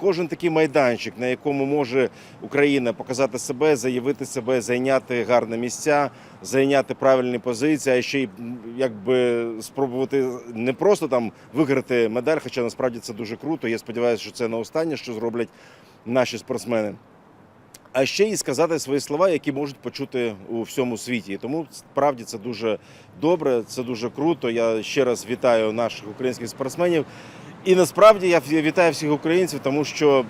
кожен такий майданчик, на якому може Україна показати себе, заявити себе, зайняти гарне місця, зайняти правильні позиції, а ще й якби спробувати не просто там виграти медаль, хоча насправді це дуже круто. Я сподіваюся, що це не останнє, що зроблять наші спортсмени. А ще й сказати свої слова, які можуть почути у всьому світі. І Тому справді це дуже добре, це дуже круто. Я ще раз вітаю наших українських спортсменів. І насправді я вітаю всіх українців, тому що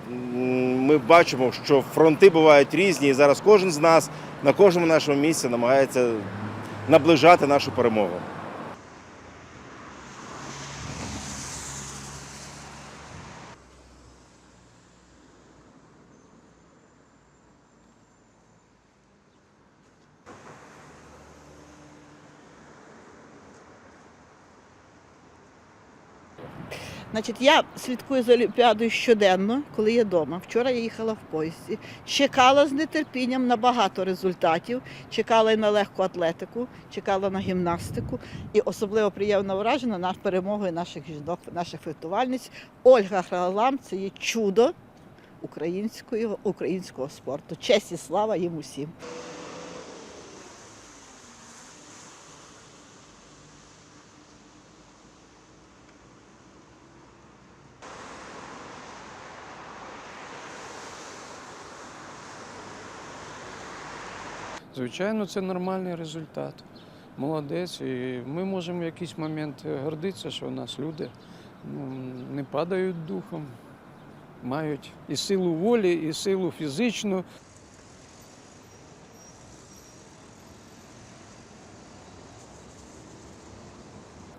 ми бачимо, що фронти бувають різні, і зараз кожен з нас на кожному нашому місці намагається наближати нашу перемогу. Значить, я слідкую за Олімпіадою щоденно, коли я вдома. Вчора я їхала в поїзді. Чекала з нетерпінням на багато результатів. Чекала і на легку атлетику, чекала на гімнастику. І особливо приємно вражена на перемогою наших жінок, наших фехтувальниць. Ольга Хралам це є чудо українського, українського спорту. Честь і слава їм усім. Звичайно, це нормальний результат. Молодець. І ми можемо в якийсь момент гордитися, що у нас люди ну, не падають духом, мають і силу волі, і силу фізичну.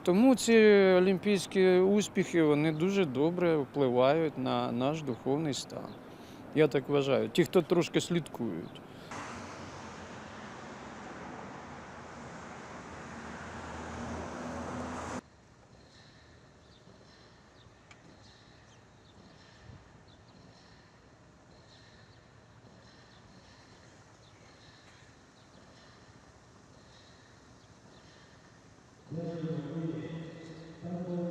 Тому ці олімпійські успіхи вони дуже добре впливають на наш духовний стан. Я так вважаю. Ті, хто трошки слідкують. temple